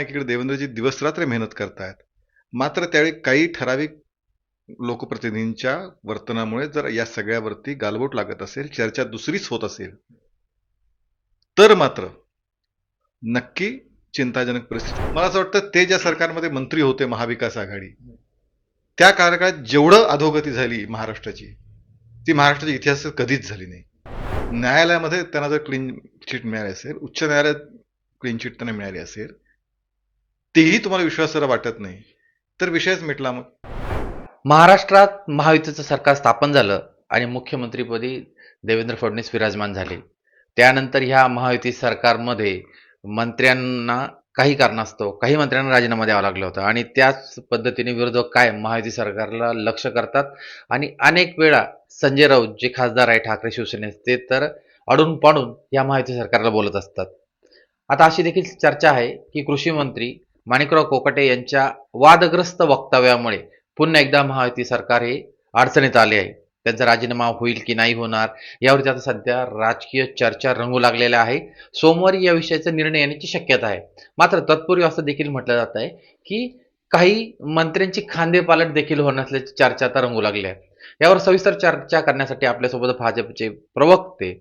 एकीकडे देवेंद्रजी दिवसरात्र मेहनत करतायत. मात्र त्यावेळी काही ठराविक लोकप्रतिनिधींच्या वर्तनामुळे जर या सगळ्यावरती गालबोट लागत असेल चर्चा दुसरीच होत असेल तर मात्र नक्की चिंताजनक परिस्थिती. मला असं वाटतं ते ज्या सरकारमध्ये मंत्री होते महाविकास आघाडी त्या कार्यकाळात जेवढं अधोगती झाली महाराष्ट्राची ती महाराष्ट्राच्या इतिहासात कधीच झाली नाही. न्यायालयामध्ये त्यांना जर क्लीन चिट मिळाली असेल उच्च न्यायालयात क्लीन चिट त्यांना मिळाली असेल तेही तुम्हाला विश्वासार्ह वाटत नाही. तर विषयच मिटला मग. महाराष्ट्रात महायुतीचं सरकार स्थापन झालं आणि मुख्यमंत्रीपदी देवेंद्र फडणवीस विराजमान झाले. त्यानंतर ह्या महायुती सरकारमध्ये मंत्र्यांना काही कारणास्तव काही मंत्र्यांना राजीनामा द्यावा लागला होता आणि त्याच पद्धतीने विरोधक काय महायुती सरकारला लक्ष करतात? आणि अनेक वेळा संजय राऊत जे खासदार आहे ठाकरे शिवसेनेचे ते तर अडून पाडून या महायुती सरकारला बोलत असतात. आता अशी देखील चर्चा आहे की कृषी मंत्री माणिकराव कोकाटे यांच्या वादग्रस्त वक्तव्यामुळे पुन्हा एकदा महायुती सरकार हे अडचणीत आले आहे. त्यांचा राजीनामा होईल की नाही होणार यावरती आता सध्या राजकीय चर्चा रंगू लागलेल्या आहे. सोमवारी या विषयाचा निर्णय येण्याची शक्यता आहे. मात्र तत्पूर्वी असं देखील म्हटलं जात आहे की काही मंत्र्यांची खांदेपालट देखील होणार असल्याची चर्चा आता रंगू लागली आहे. यावर सविस्तर चर्चा करण्यासाठी आपल्यासोबत भाजपचे प्रवक्ते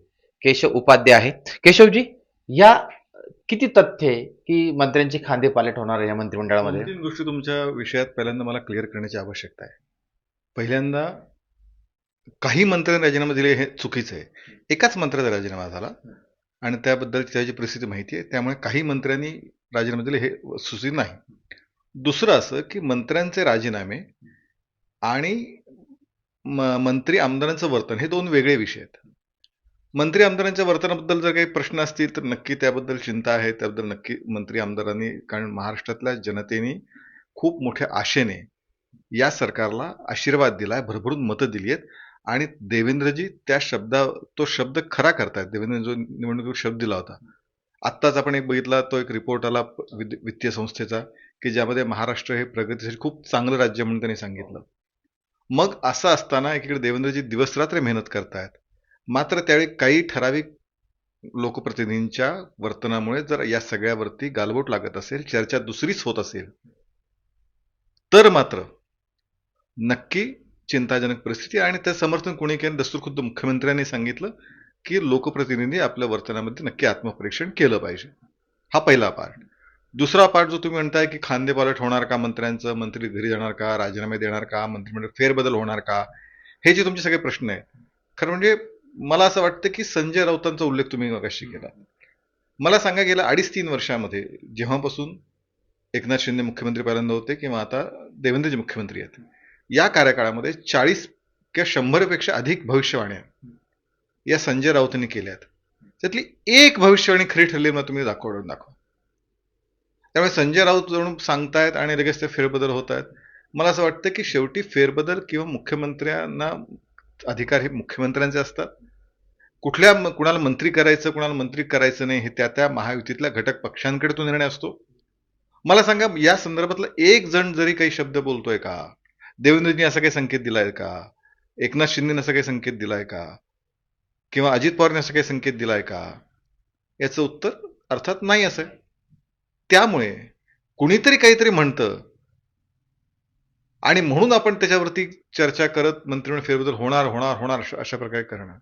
केशव उपाध्याय आहेत. केशवजी या किती तथ्य की मंत्र्यांची खांदेपालट होणार आहे या मंत्रिमंडळामध्ये? तीन गोष्टी तुमच्या विषयात पहिल्यांदा मला क्लिअर करण्याची आवश्यकता आहे. पहिल्यांदा काही मंत्र्यांनी राजीनामा दिले हे चुकीचं आहे. एकाच मंत्र्याचा राजीनामा झाला आणि त्याबद्दल त्याची परिस्थिती माहिती आहे. त्यामुळे काही मंत्र्यांनी राजीनामे दिले हे सुचित नाही. दुसरं असं की मंत्र्यांचे राजीनामे आणि म- मंत्री आमदारांचं वर्तन हे दोन वेगळे विषय आहेत. मंत्री आमदारांच्या वर्तनाबद्दल जर काही प्रश्न असतील तर नक्की त्याबद्दल चिंता आहे. त्याबद्दल नक्की मंत्री आमदारांनी कारण महाराष्ट्रातल्या जनतेने खूप मोठ्या आशेने या सरकारला आशीर्वाद दिलाय भरभरून मतं दिली आहेत. आणि देवेंद्रजी त्या शब्दा तो शब्द खरा करतायत. देवेंद्र जो निवडणुकीवर शब्द दिला होता. आत्ताच आपण एक बघितला तो एक रिपोर्ट आला वित्तीय संस्थेचा की ज्यामध्ये महाराष्ट्र हे प्रगतीसाठी खूप चांगलं राज्य म्हणून त्यांनी सांगितलं. मग असं असताना एकीकडे देवेंद्रजी दिवसरात्र मेहनत करतायत. मात्र त्यावेळी काही ठराविक लोकप्रतिनिधींच्या वर्तनामुळे जर या सगळ्यावरती गालबोट लागत असेल चर्चा दुसरीच होत असेल तर मात्र नक्की चिंताजनक परिस्थिती आणि त्या समर्थन कोणी केलं? दस्तूरखुद्द मुख्यमंत्र्यांनी सांगितलं की लोकप्रतिनिधी आपल्या वर्तनामध्ये नक्की आत्मपरीक्षण केलं पाहिजे. हा पहिला पार्ट दुसरा पार्ट जो तुम्ही म्हणताय की खांदेपालट होणार का? मंत्र्यांचं मंत्री घरी जाणार का? राजीनामे देणार का? मंत्रिमंडळ फेरबदल होणार का? हे जे तुमचे सगळे प्रश्न आहेत खरं म्हणजे मला असं वाटतं की संजय राऊतांचा उल्लेख तुम्ही मगाशी केला. मला सांगा गेला अडीच तीन वर्षामध्ये जेव्हापासून एकनाथ शिंदे मुख्यमंत्री पहिल्यांदा होते किंवा आता देवेंद्रजी मुख्यमंत्री आहेत या कार्यकाळामध्ये चाळीस किंवा शंभरपेक्षा अधिक भविष्यवाण्या या संजय राऊतांनी केल्या आहेत. त्यातली एक भविष्यवाणी खरी ठरली मला तुम्ही दाखवून दाखवा. त्यामुळे संजय राऊत जणू सांगतायत आणि लगेच ते फेरबदल होत आहेत मला असं वाटतं की शेवटी फेरबदल किंवा मुख्यमंत्र्यांना अधिकार हे मुख्यमंत्र्यांचे असतात. कुठल्या कुणाला मंत्री करायचं कुणाला मंत्री करायचं नाही हे त्या त्या महायुतीतल्या घटक पक्षांकडे तो निर्णय असतो. मला सांगा या संदर्भातला एक जण जरी काही शब्द बोलतोय का? देवेंद्रजींनी असा काही संकेत दिलाय का? एकनाथ शिंदेने असा काही संकेत दिलाय का? किंवा अजित पवारने असा काही संकेत दिलाय का? याचं उत्तर अर्थात नाही असं. त्यामुळे कुणीतरी काहीतरी म्हणतं आणि म्हणून आपण त्याच्यावरती चर्चा करत मंत्रिमंडळ फेरबदल होणार होणार होणार अशा- अशा प्रकारे करणं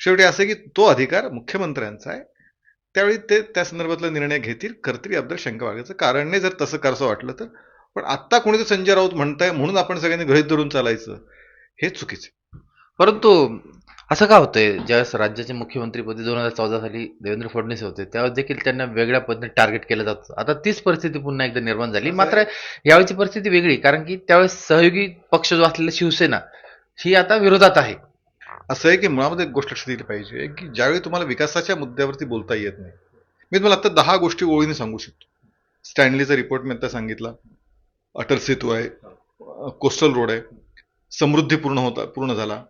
शेवटी असं की तो अधिकार मुख्यमंत्र्यांचा आहे. त्यावेळी ते त्या संदर्भातला निर्णय घेतील करतील याबद्दल शंका वागायचं कारण नाही जर तसं करसं वाटलं तर. पण आत्ता कोणीतरी संजय राऊत म्हणताय म्हणून आपण सगळ्यांनी गृहित धरून चालायचं हे चुकीचं परंतु असं का होतंय? ज्यावेळेस राज्याचे मुख्यमंत्रीपदी दोन हजार चौदा साली देवेंद्र फडणवीस होते त्यावेळेस देखील त्यांना वेगळ्या पद्धतीने टार्गेट केलं जातं आता तीच परिस्थिती पुन्हा एकदा निर्माण झाली. मात्र यावेळीची परिस्थिती वेगळी कारण की त्यावेळेस सहयोगी पक्ष जो असलेला शिवसेना ही आता विरोधात आहे. असं आहे की मुळामध्ये एक गोष्ट लक्षात दिली पाहिजे की ज्यावेळी तुम्हाला विकासाच्या मुद्द्यावरती बोलता येत नाही मी तुम्हाला आता दहा गोष्टी ओळीने सांगू शकतो. स्टॅनलीचा रिपोर्ट मी आता सांगितला अटल सेतू आहे कोस्टल रोड आहे समृद्धी पूर्ण होता पूर्ण झाला.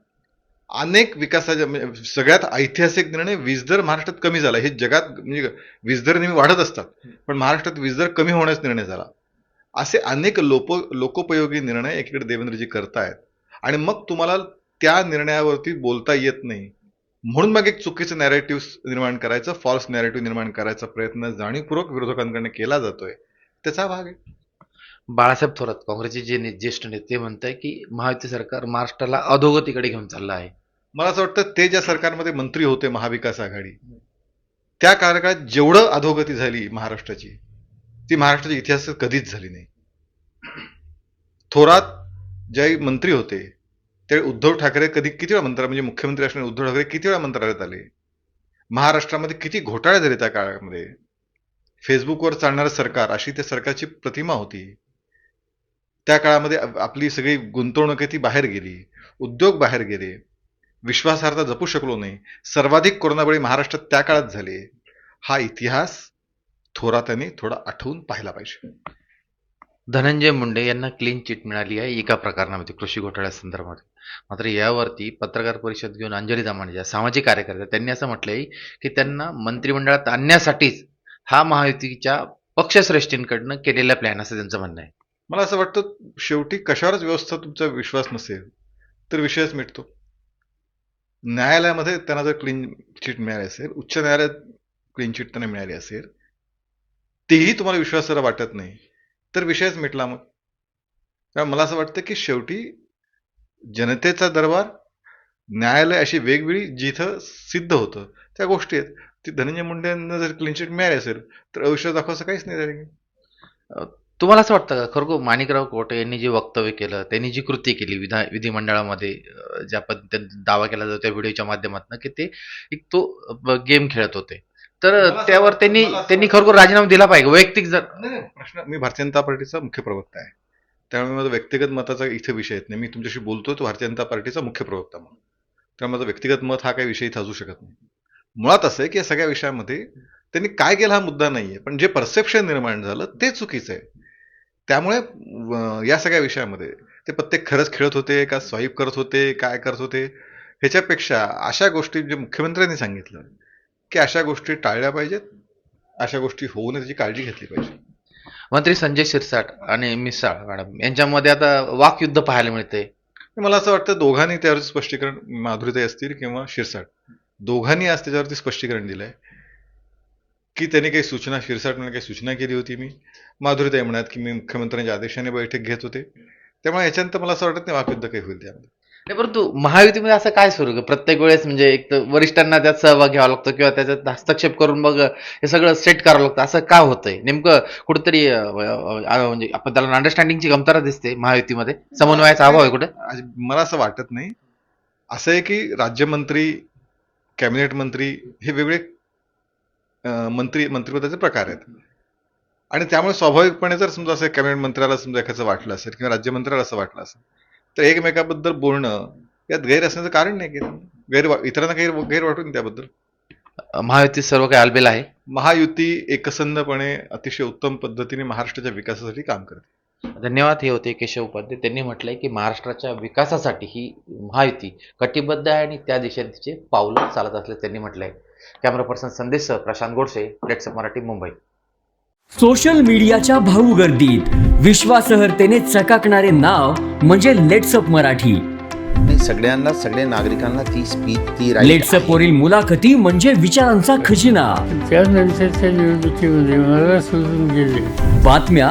अनेक विकासाच्या म्हणजे सगळ्यात ऐतिहासिक निर्णय वीजदर महाराष्ट्रात कमी झाला. हे जगात म्हणजे वीजदर नेहमी वाढत असतात पण महाराष्ट्रात वीजदर कमी होण्यास निर्णय झाला. असे अनेक लोप लोकोपयोगी निर्णय एकीकडे देवेंद्रजी करतायत. आणि मग तुम्हाला त्या निर्णयावरती बोलता येत नाही. म्हणून मग एक चुकीचं नॅरेटिव्ह निर्माण करायचं फॉल्स नॅरेटिव्ह निर्माण करायचा प्रयत्न जाणीवपूर्वक विरोधकांकडून केला जातोय. त्याचा भाग आहे. बाळासाहेब थोरात काँग्रेसचे जे ज्येष्ठ नेते ते म्हणत आहे की महायुती सरकार महाराष्ट्राला अधोगतीकडे घेऊन चाललं आहे. मला असं वाटतं ते ज्या सरकारमध्ये मंत्री होते महाविकास आघाडी त्या कार्यकाळात जेवढं अधोगती झाली महाराष्ट्राची ती महाराष्ट्राच्या इतिहासात कधीच झाली नाही. थोरात ज्याही मंत्री होते त्यावेळी उद्धव ठाकरे कधी किती वेळा मंत्रा म्हणजे मुख्यमंत्री असणारे उद्धव ठाकरे किती वेळा मंत्रालयात आले? महाराष्ट्रामध्ये किती घोटाळे झाले त्या काळामध्ये? फेसबुकवर चालणारं सरकार अशी त्या सरकारची प्रतिमा होती. त्या काळामध्ये आपली सगळी गुंतवणूक आहे ती बाहेर गेली उद्योग बाहेर गेले. विश्वासार्हता जपू शकलो नाही. सर्वाधिक कोरोनाबळी महाराष्ट्रात त्या काळात झाले. हा इतिहास थोरातांनी थोडा आठवून पाहिला पाहिजे. धनंजय मुंडे यांना क्लीन चिट मिळाली आहे एका प्रकरणामध्ये कृषी घोटाळ्यासंदर्भात मात्र यावरती पत्रकार परिषद घेऊन अंजली दामाणे ज्या सामाजिक कार्यकर्त्या त्यांनी असं म्हटलंय की त्यांना मंत्रिमंडळात आणण्यासाठीच हा महायुतीच्या पक्षश्रेष्ठींकडनं केलेला प्लॅन असं त्यांचं म्हणणं आहे. मला असं वाटतं शेवटी कशावरच व्यवस्था तुमचा विश्वास नसेल तर विषयच मिटतो. न्यायालयामध्ये त्यांना जर क्लीन चिट मिळाली असेल उच्च न्यायालयात क्लीन चिट त्यांना मिळाली असेल तेही तुम्हाला विश्वासाला वाटत नाही. तर विषयच मिटला मग. कारण मला असं वाटतं की शेवटी जनतेचा दरबार न्यायालय अशी वेगवेगळी जिथं सिद्ध होतं त्या गोष्टी आहेत. ती धनंजय मुंडे यांना जर क्लीन चिट मिळाली असेल तर अविश्वास दाखवायचं काहीच नाही त्याने तुम्हाला असं वाटतं का? खरोखर माणिकराव कोटे यांनी जे वक्तव्य केलं त्यांनी जी कृती केली विधा विधिमंडळामध्ये ज्या पद्धतीने दावा केला जातो त्या व्हिडिओच्या माध्यमातून की ते एक तो गेम खेळत होते. तर त्यावर त्यांनी त्यांनी खरोखर राजीनामा दिला पाहिजे वैयक्तिक जर प्रश्न मी भारतीय जनता पार्टीचा मुख्य प्रवक्ता आहे. त्यामुळे माझा व्यक्तिगत मताचा इथे विषय येत नाही. मी तुमच्याशी बोलतोय तो भारतीय जनता पार्टीचा मुख्य प्रवक्ता म्हणून. त्यामुळे माझा व्यक्तिगत मत हा काही विषय इथे असू शकत नाही. मुळात असं आहे की या सगळ्या विषयामध्ये त्यांनी काय केलं हा मुद्दा नाहीये पण जे परसेप्शन निर्माण झालं ते चुकीचं आहे. त्यामुळे या सगळ्या विषयामध्ये ते पत्ते खरंच खेळत होते का स्वाईप करत होते काय करत होते ह्याच्यापेक्षा अशा गोष्टी जे मुख्यमंत्र्यांनी सांगितलं की अशा गोष्टी टाळल्या पाहिजेत अशा गोष्टी होऊ नये त्याची काळजी घेतली पाहिजे. मंत्री संजय शिरसाट आणि मिसाळ मॅडम यांच्यामध्ये आता वाकयुद्ध पाहायला मिळते. मला असं वाटतं दोघांनी त्यावरती स्पष्टीकरण माधुरीताई असतील किंवा शिरसाट दोघांनी आज त्याच्यावरती स्पष्टीकरण दिलंय. की त्यांनी काही सूचना शिरसाट म्हणून काही सूचना केली होती मी. माधुरीताई म्हणत की मी मुख्यमंत्र्यांच्या आदेशाने बैठक घेत होते. त्यामुळे याच्यानंतर मला असं वाटत नाही वाकयुद्ध काही होईल त्यामध्ये. नाही परंतु महायुतीमध्ये असं काय सुरू? प्रत्येक वेळेस म्हणजे एक तर वरिष्ठांना त्यात सहभाग घ्यावा लागतो किंवा त्याच्यात हस्तक्षेप करून मग हे सगळं सेट करावं लागतं. असं का होतंय? नेमकं कुठेतरी म्हणजे आपण त्याला अंडरस्टँडिंगची कमतरता दिसते महायुतीमध्ये. समन्वयाचा अभाव आहे कुठे? मला असं वाटत नाही. असं आहे की राज्यमंत्री कॅबिनेट मंत्री हे वेगळे मंत्री मंत्रिपदाचे प्रकार आहेत. आणि त्यामुळे स्वाभाविकपणे जर समजा असं कॅबिनेट मंत्र्याला समजा एखादं वाटलं असेल किंवा राज्यमंत्र्याला असं वाटलं असेल तर एकमेकाबद्दल बोलणं यात गैर असण्याचं कारण नाही की गैर इतरांना गैर गैर वाटून त्याबद्दल. महायुतीत सर्व काही आलबेल आहे. महायुती एकसंधपणे अतिशय उत्तम पद्धतीने महाराष्ट्राच्या विकासासाठी काम करते. धन्यवाद हे होते केशव उपाध्ये. त्यांनी म्हटलंय की महाराष्ट्राच्या विकासासाठी ही महायुती कटिबद्ध आहे आणि त्या दिशेने तिचे पावलं चालत असल्याचं त्यांनी म्हटलंय. Camera person Sandesh Prashant Godse let's Marathi Mumbai. Social मीडियाच्या भाऊ गर्दीत विश्वासार्हतेने चकाकणारे नाव म्हणजे लेट्सअप मराठी. नाही सगळ्यांना सगळ्या नागरिकांना ती स्पीच ती लेट्सअप. वरील मुलाखती म्हणजे विचारांचा खजिना. त्यानंतरच्या निवडणुकीमध्ये मला सोडून गेले. बातम्या